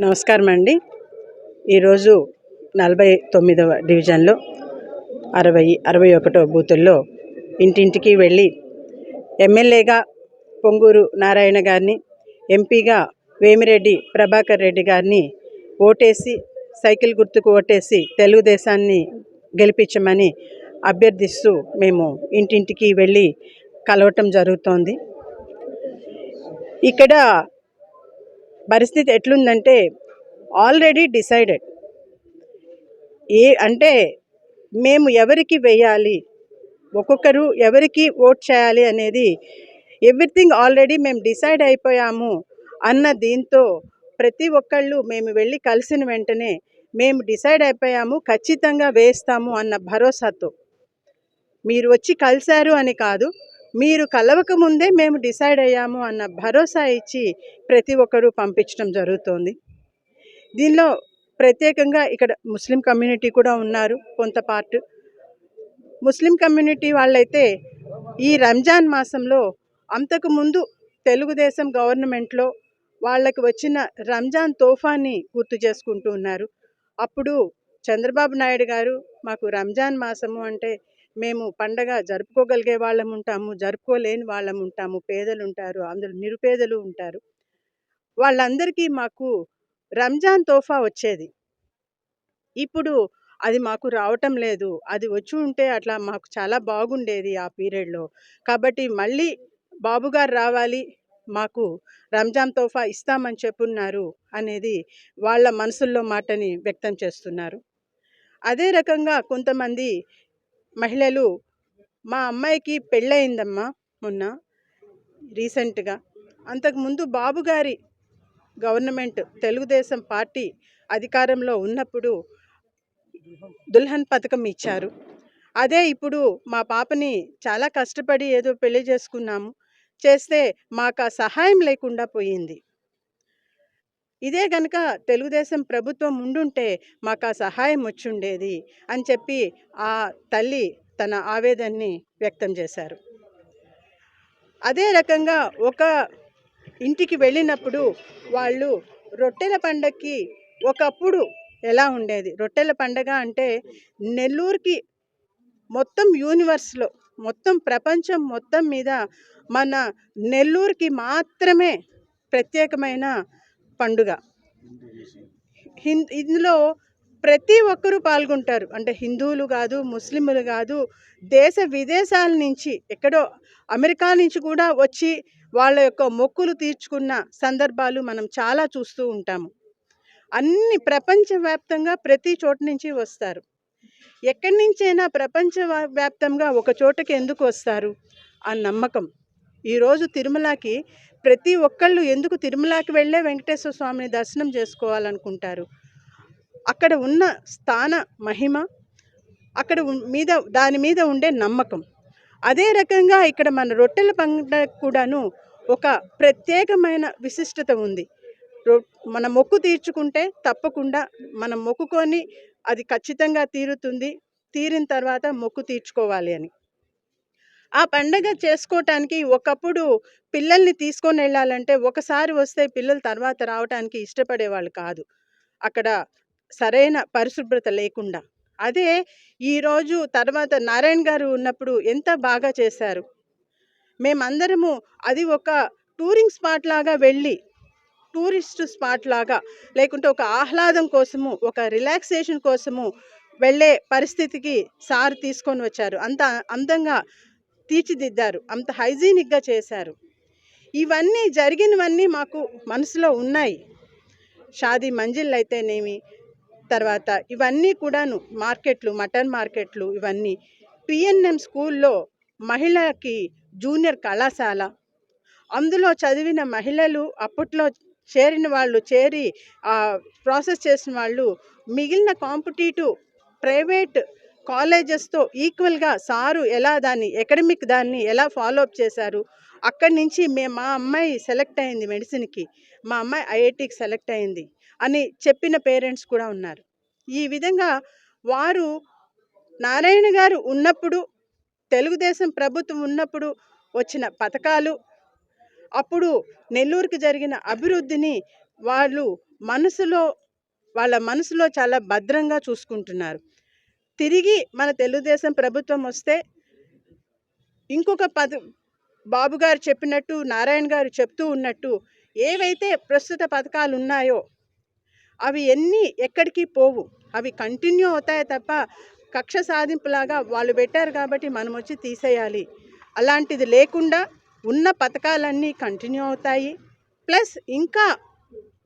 నమస్కారం అండి. ఈరోజు నలభై తొమ్మిదవ డివిజన్లో అరవై అరవై ఒకటో బూతుల్లో ఇంటింటికి వెళ్ళి ఎమ్మెల్యేగా పొంగూరు నారాయణ గారిని ఎంపీగా వేమిరెడ్డి ప్రభాకర్ రెడ్డి గారిని ఓటేసి సైకిల్ గుర్తుకు ఓటేసి తెలుగుదేశాన్ని గెలిపించమని అభ్యర్థిస్తూ మేము ఇంటింటికి వెళ్ళి కలవటం జరుగుతోంది. ఇక్కడ పరిస్థితి ఎట్లుందంటే ఆల్రెడీ డిసైడెడ్. ఏ అంటే మేము ఎవరికి వేయాలి ఒక్కొక్కరు ఎవరికి ఓట్ చేయాలి అనేది ఎవ్రీథింగ్ ఆల్రెడీ మేము డిసైడ్ అయిపోయాము అన్న దీంతో ప్రతి ఒక్కళ్ళు మేము వెళ్ళి కలిసిన వెంటనే మేము డిసైడ్ అయిపోయాము ఖచ్చితంగా వేస్తాము అన్న భరోసాతో. మీరు వచ్చి కలిశారు అని కాదు మీరు కలవక ముందే మేము డిసైడ్ అయ్యాము అన్న భరోసా ఇచ్చి ప్రతి ఒక్కరూ పంపించడం జరుగుతోంది. దీనిలో ప్రత్యేకంగా ఇక్కడ ముస్లిం కమ్యూనిటీ కూడా ఉన్నారు కొంత పార్ట్. ముస్లిం కమ్యూనిటీ వాళ్ళైతే ఈ రంజాన్ మాసంలో అంతకుముందు తెలుగుదేశం గవర్నమెంట్లో వాళ్ళకి వచ్చిన రంజాన్ తోఫాన్ని గుర్తు చేసుకుంటూ ఉన్నారు. అప్పుడు చంద్రబాబు నాయుడు గారు మాకు రంజాన్ మాసము అంటే మేము పండగ జరుపుకోగలిగే వాళ్ళం ఉంటాము జరుపుకోలేని వాళ్ళం ఉంటాము పేదలు ఉంటారు అందులో నిరుపేదలు ఉంటారు. వాళ్ళందరికీ మాకు రంజాన్ తోఫా వచ్చేది. ఇప్పుడు అది మాకు రావటం లేదు. అది వచ్చి ఉంటే అట్లా మాకు చాలా బాగుండేది ఆ పీరియడ్లో. కాబట్టి మళ్ళీ బాబుగారు రావాలి మాకు రంజాన్ తోఫా ఇస్తామని చెప్పున్నారు అనేది వాళ్ళ మనసుల్లో మాటని వ్యక్తం చేస్తున్నారు. అదే రకంగా కొంతమంది మహిళలు మా అమ్మాయికి పెళ్ళయిందమ్మా మొన్న రీసెంట్గా. అంతకుముందు బాబుగారి గవర్నమెంట్ తెలుగుదేశం పార్టీ అధికారంలో ఉన్నప్పుడు దుల్హన్ పథకం ఇచ్చారు. అదే ఇప్పుడు మా పాపని చాలా కష్టపడి ఏదో పెళ్ళి చేసుకున్నాము. చేస్తే మాకు ఆ సహాయం లేకుండా పోయింది. ఇదే గనక తెలుగుదేశం ప్రభుత్వం ఉండుంటే మాకు ఆ సహాయం వచ్చుండేది అని చెప్పి ఆ తల్లి తన ఆవేదనని వ్యక్తం చేశారు. అదే రకంగా ఒక ఇంటికి వెళ్ళినప్పుడు వాళ్ళు రొట్టెల పండగకి ఒకప్పుడు ఎలా ఉండేది? రొట్టెల పండగ అంటే నెల్లూరుకి మొత్తం యూనివర్స్లో మొత్తం ప్రపంచం మొత్తం మీద మన నెల్లూరుకి మాత్రమే ప్రత్యేకమైన పండుగ. ఇందులో ప్రతి ఒక్కరూ పాల్గొంటారు. అంటే హిందువులు కాదు ముస్లింలు కాదు దేశ విదేశాల నుంచి ఎక్కడో అమెరికా నుంచి కూడా వచ్చి వాళ్ళ యొక్క మొక్కులు తీర్చుకున్న సందర్భాలు మనం చాలా చూస్తూ ఉంటాము. అన్ని ప్రపంచవ్యాప్తంగా ప్రతి చోట నుంచి వస్తారు. ఎక్కడి నుంచైనా ప్రపంచ వ్యాప్తంగా ఒక చోటకి ఎందుకు వస్తారు? ఆ నమ్మకం. ఈరోజు తిరుమలకి ప్రతి ఒక్కళ్ళు ఎందుకు తిరుమలకి వెళ్ళే వెంకటేశ్వర స్వామిని దర్శనం చేసుకోవాలనుకుంటారు? అక్కడ ఉన్న స్థాన మహిమ అక్కడ మీద దాని మీద ఉండే నమ్మకం. అదే రకంగా ఇక్కడ మన రొట్టెల పంట కూడాను ఒక ప్రత్యేకమైన విశిష్టత ఉంది. రొ మన మొక్కు తీర్చుకుంటే తప్పకుండా మనం మొక్కుకొని అది ఖచ్చితంగా తీరుతుంది. తీరిన తర్వాత మొక్కు తీర్చుకోవాలి అని. ఆ పండగ చేసుకోవటానికి ఒకప్పుడు పిల్లల్ని తీసుకొని వెళ్ళాలంటే ఒకసారి వస్తే పిల్లలు తర్వాత రావటానికి ఇష్టపడేవాళ్ళు కాదు. అక్కడ సరైన పరిశుభ్రత లేకుండా. అదే ఈరోజు తర్వాత నారాయణ గారు ఉన్నప్పుడు ఎంత బాగా చేశారు. మేమందరము అది ఒక టూరింగ్ స్పాట్ లాగా వెళ్ళి టూరిస్ట్ స్పాట్ లాగా లేకుంటే ఒక ఆహ్లాదం కోసము ఒక రిలాక్సేషన్ కోసము వెళ్ళే పరిస్థితికి సార్ తీసుకొని వచ్చారు. అంత అందంగా తీర్చిదిద్దారు. అంత హైజీనిక్గా చేశారు. ఇవన్నీ జరిగినవన్నీ మాకు మనసులో ఉన్నాయి. షాదీ మంజిల్ అయితేనేమి తర్వాత ఇవన్నీ కూడాను మార్కెట్లు మటన్ మార్కెట్లు ఇవన్నీ. పిఎన్ఎం స్కూల్లో మహిళకి జూనియర్ కళాశాల. అందులో చదివిన మహిళలు అప్పట్లో చేరిన వాళ్ళు చేరి ప్రాసెస్ చేసిన వాళ్ళు మిగిలిన కాంపిటేటివ్ ప్రైవేట్ కాలేజెస్తో ఈక్వల్గా సారు ఎలా దాన్ని ఎకడమిక్ దాన్ని ఎలా ఫాలో అప్ చేశారు? అక్కడి నుంచి మే మా అమ్మాయి సెలెక్ట్ అయింది మెడిసిన్కి. మా అమ్మాయి ఐఐటికి సెలెక్ట్ అయింది అని చెప్పిన పేరెంట్స్ కూడా ఉన్నారు. ఈ విధంగా వారు నారాయణ గారు ఉన్నప్పుడు తెలుగుదేశం ప్రభుత్వం ఉన్నప్పుడు వచ్చిన పథకాలు అప్పుడు నెల్లూరుకి జరిగిన అభివృద్ధిని వాళ్ళు మనసులో వాళ్ళ మనసులో చాలా భద్రంగా చూసుకుంటున్నారు. తిరిగి మన తెలుగుదేశం ప్రభుత్వం వస్తే ఇంకొక పద బాబు గారు చెప్పినట్టు నారాయణ గారు చెప్తూ ఉన్నట్టు ఏవైతే ప్రస్తుత పథకాలు ఉన్నాయో అవి ఎన్ని ఎక్కడికి పోవు. అవి కంటిన్యూ అవుతాయి తప్ప కక్ష సాధింపులాగా వాళ్ళు పెట్టారు కాబట్టి మనం వచ్చి తీసేయాలి. అలాంటిది లేకుండా ఉన్న పథకాలన్నీ కంటిన్యూ అవుతాయి. ప్లస్ ఇంకా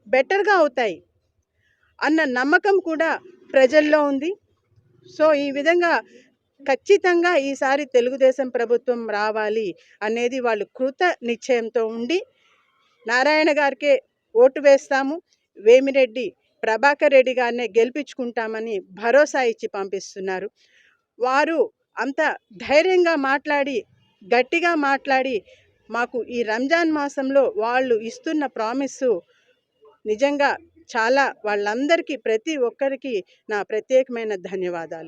బెటర్గా అవుతాయి అన్న నమ్మకం కూడా ప్రజల్లో ఉంది. సో ఈ విధంగా ఖచ్చితంగా ఈసారి తెలుగుదేశం ప్రభుత్వం రావాలి అనేది వాళ్ళు కృత నిశ్చయంతో ఉండి నారాయణ గారికే ఓటు వేస్తాము వేమిరెడ్డి ప్రభాకర్ రెడ్డి గారినే గెలిపించుకుంటామని భరోసా ఇచ్చి పంపిస్తున్నారు. వారు అంత ధైర్యంగా మాట్లాడి గట్టిగా మాట్లాడి మాకు ఈ రంజాన్ మాసంలో వాళ్ళు ఇస్తున్న ప్రామిస్సు నిజంగా చాలా వాళ్ళందరికీ ప్రతి ఒక్కరికి నా ప్రత్యేకమైన ధన్యవాదాలు.